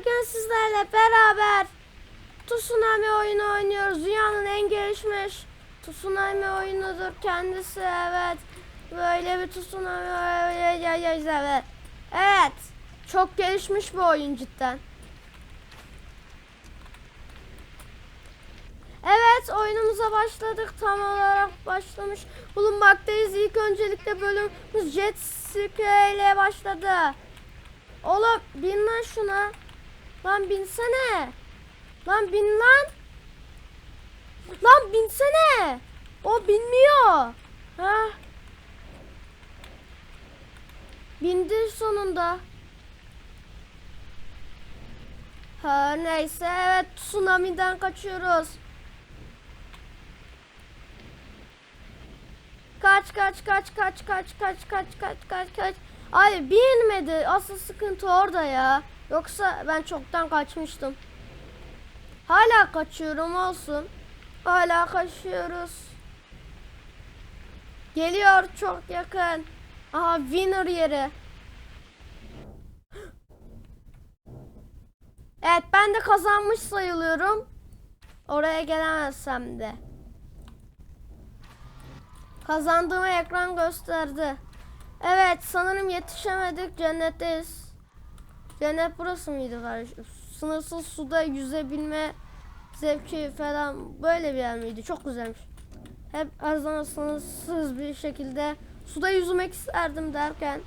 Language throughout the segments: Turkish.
Bugün sizlerle beraber Tsunami oyunu oynuyoruz. Dünyanın en gelişmiş Tsunami oyunudur kendisi. Evet. Böyle bir Tsunami evet. Evet. Çok gelişmiş bir oyun cidden. Evet oyunumuza başladık. Tam olarak başlamış bulunmaktayız. İlk öncelikle bölümümüz Jet Ski ile başladı. Oğlum bin lan şuna. Lan binsene. Lan bin lan. Lan binsene. O binmiyor. Ha? Bindi sonunda. Her neyse evet tsunami'den kaçıyoruz. Kaç kaç kaç kaç kaç kaç kaç kaç kaç kaç. Ay binmedi. Asıl sıkıntı orada ya. Yoksa ben çoktan kaçmıştım. Hala kaçıyorum olsun. Hala kaçıyoruz. Geliyor çok yakın. Aha winner yeri. Evet ben de kazanmış sayılıyorum. Oraya gelemezsem de. Kazandığımı ekran gösterdi. Evet sanırım yetişemedik cennetteyiz. Cennet burası mıydı kardeşim? Sınırsız suda yüzebilme zevki falan böyle bir yer miydi? Çok güzelmiş. Hep her zaman sınırsız bir şekilde suda yüzmek isterdim derken.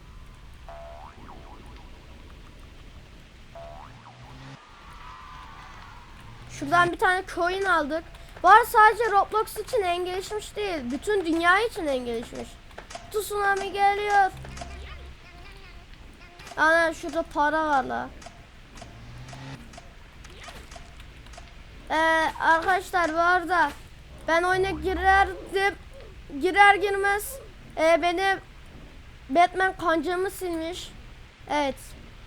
Şuradan bir tane coin aldık. Var sadece Roblox için en gelişmiş değil. Bütün dünya için en gelişmiş. Tsunami geliyor. Ana şurada para var la. Ee, arkadaşlar bu arada ben oyuna girerdim. Girer girmez e, beni Batman kancamı silmiş. Evet.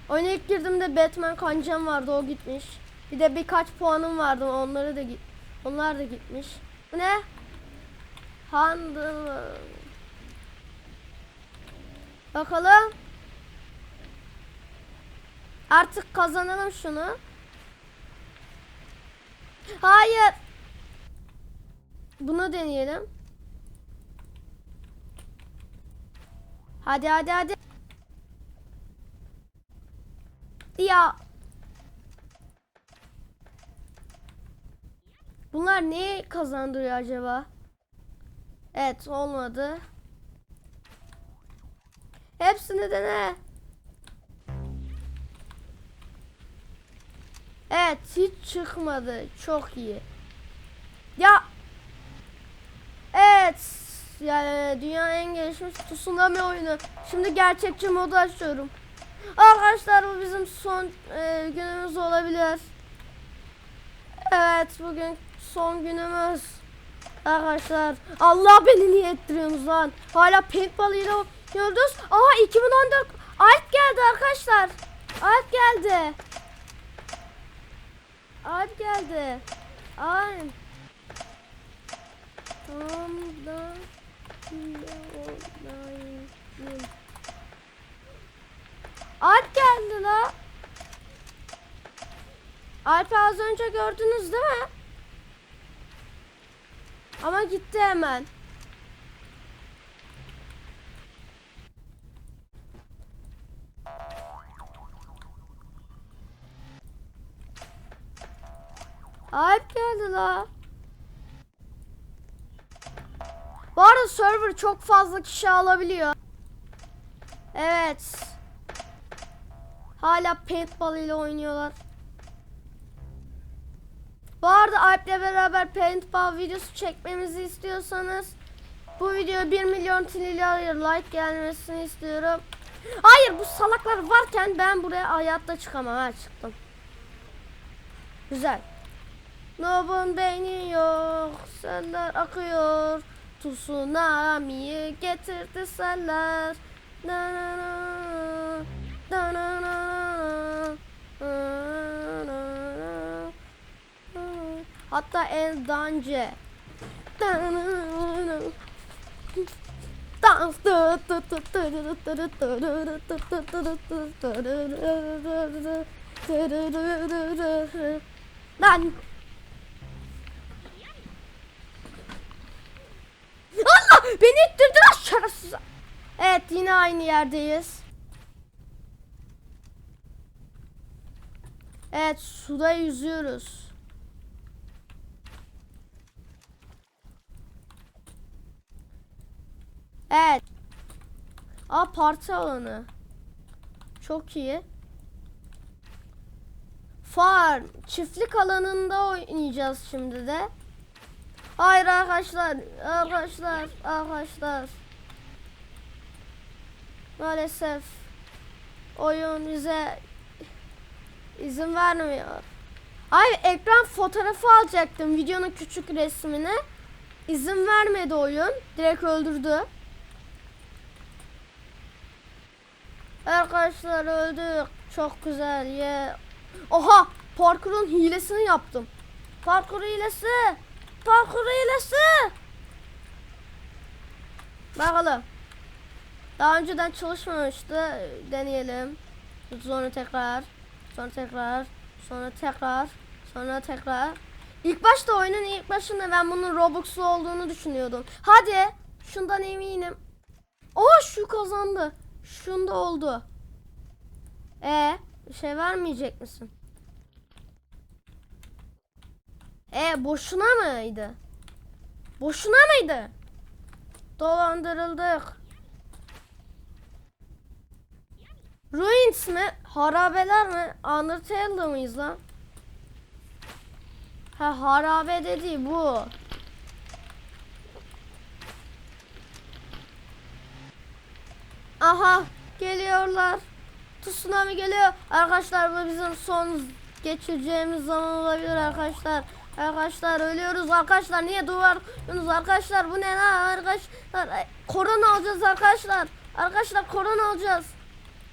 Oyuna ilk girdiğimde Batman kancam vardı o gitmiş. Bir de birkaç puanım vardı onları da git. Onlar da gitmiş. Bu ne? Handle. Bakalım. Artık kazanalım şunu. Hayır. Bunu deneyelim. Hadi hadi hadi. Ya. Bunlar ne kazandırıyor acaba? Evet olmadı. Hepsini dene. Evet hiç çıkmadı. Çok iyi. Ya. Evet. Yani dünyanın en gelişmiş tsunami oyunu. Şimdi gerçekçi modu açıyorum. Arkadaşlar bu bizim son e, günümüz olabilir. Evet bugün son günümüz. Arkadaşlar Allah beni niye ettiriyorsunuz lan? Hala paintball ile oynuyoruz. Aha 2014 Alp geldi arkadaşlar. Alp geldi. Alp geldi. Alp. Tam da Alp geldi la. Alp'i az önce gördünüz değil mi? Ama gitti hemen. Alp geldi la. Bu arada server çok fazla kişi alabiliyor. Evet. Hala paintball ile oynuyorlar. Bu arada Alp'le beraber paintball videosu çekmemizi istiyorsanız bu videoya 1 milyon trilyon like gelmesini istiyorum. Hayır bu salaklar varken ben buraya hayatta çıkamam. Ha çıktım. Güzel. Nobun beyni yok. Seller akıyor. Tsunami'yi getirdi seller. Na na na. Na na na. Na na na. Hatta en daha önce dans. Lan. Beni ittirdiler şerefsiz. Evet yine aynı yerdeyiz. Evet suda yüzüyoruz. Evet. Aa parti alanı. Çok iyi. Farm. Çiftlik alanında oynayacağız şimdi de. Hayır arkadaşlar. Arkadaşlar. Arkadaşlar. Maalesef. Oyun bize izin vermiyor. Ay ekran fotoğrafı alacaktım. Videonun küçük resmini. İzin vermedi oyun. Direkt öldürdü. Arkadaşlar öldük. Çok güzel ye. Oha! Parkurun hilesini yaptım. Parkur hilesi. Parkur hilesi. Bakalım. Daha önceden çalışmamıştı. Deneyelim. Sonra tekrar. Sonra tekrar. Sonra tekrar. Sonra tekrar. İlk başta oyunun ilk başında ben bunun Robux'lu olduğunu düşünüyordum. Hadi. Şundan eminim. Oha şu kazandı. Şunda oldu. E bir şey vermeyecek misin? E boşuna mıydı? Boşuna mıydı? Dolandırıldık. Ruins mi? Harabeler mi? Undertale'da mıyız lan? Ha harabe dedi bu. Aha geliyorlar. Tsunami geliyor. Arkadaşlar bu bizim son geçireceğimiz zaman olabilir arkadaşlar. Arkadaşlar ölüyoruz arkadaşlar. Niye duvar arkadaşlar? Bu ne lan arkadaşlar? Korona alacağız arkadaşlar. Arkadaşlar korona alacağız.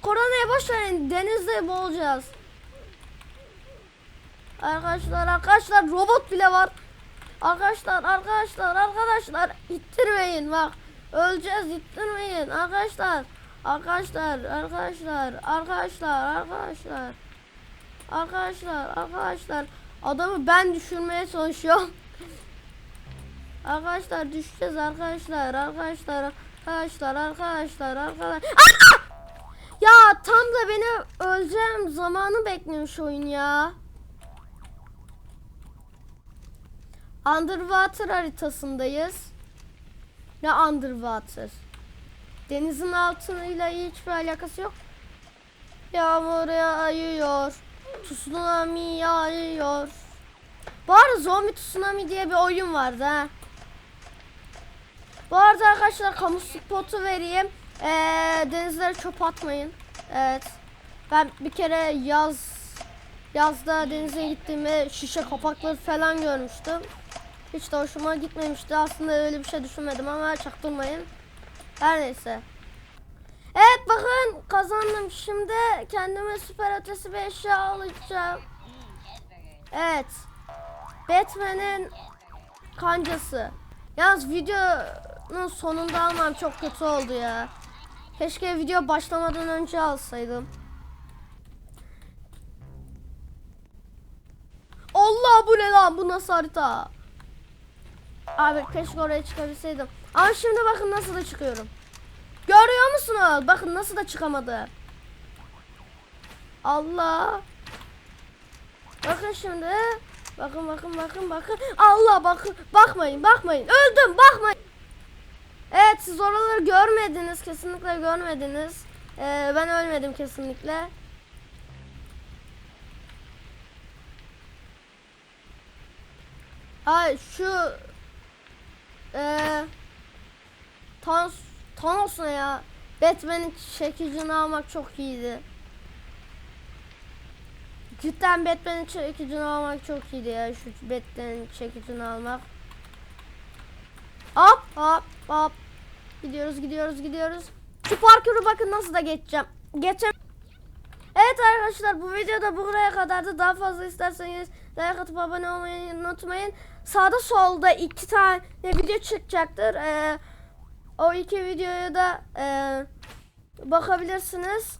Koronaya boş verin. Denizde boğulacağız. Arkadaşlar arkadaşlar robot bile var. Arkadaşlar arkadaşlar arkadaşlar ittirmeyin bak. Öleceğiz ittirmeyin arkadaşlar. Arkadaşlar arkadaşlar arkadaşlar arkadaşlar. Arkadaşlar arkadaşlar adamı ben düşürmeye çalışıyorum. Arkadaşlar düşeceğiz arkadaşlar arkadaşlar arkadaşlar arkadaşlar arkadaşlar. Ya tam da beni öleceğim zamanı beklemiş oyun ya. Underwater haritasındayız. Ne underwater? Denizin altıyla hiçbir alakası yok. Yağmur yağıyor. Tsunami yağıyor. Bu arada Zombie Tsunami diye bir oyun vardı ha. Bu arada arkadaşlar kamu spotu vereyim. Ee, denizlere çöp atmayın. Evet. Ben bir kere yaz yazda denize gittiğimde şişe kapakları falan görmüştüm. Hiç de hoşuma gitmemişti. Aslında öyle bir şey düşünmedim ama çaktırmayın. Her neyse. Bakın kazandım. Şimdi kendime süper ötesi bir eşya alacağım. Evet. Batman'in kancası. Yalnız videonun sonunda almam çok kötü oldu ya. Keşke video başlamadan önce alsaydım. Allah bu ne lan bu nasıl harita? Abi keşke oraya çıkabilseydim. Ama şimdi bakın nasıl da çıkıyorum. Görüyor musunuz? Bakın nasıl da çıkamadı. Allah. Bakın şimdi. Bakın bakın bakın bakın. Allah bakın. Bakmayın bakmayın. Öldüm bakmayın. Evet siz oraları görmediniz. Kesinlikle görmediniz. Ee, ben ölmedim kesinlikle. Ay şu eee Thanos Thanos ne ya? Batman'in çekicini almak çok iyiydi. Cidden Batman'in çekicini almak çok iyiydi ya şu Batman'in çekicini almak. Hop hop hop. Gidiyoruz gidiyoruz gidiyoruz. Şu parkuru bakın nasıl da geçeceğim. Geçem. Evet arkadaşlar bu videoda buraya kadardı. Daha fazla isterseniz like atıp abone olmayı unutmayın. Sağda solda iki tane video çıkacaktır. Ee, o iki videoya da e, bakabilirsiniz.